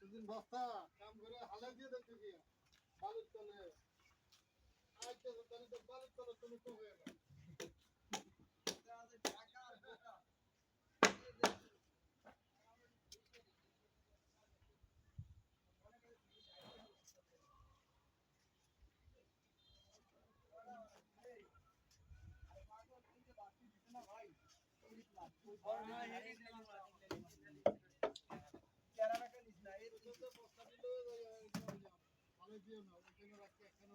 এতদিন বস্তা কাম করে হালে দিয়ে দেখতে গিয়ে বালুর তলে। আজকে তো বালুর তলে তুমি তো হয়ে গেল। হালে viu, não. Não tem nada aqui, aqui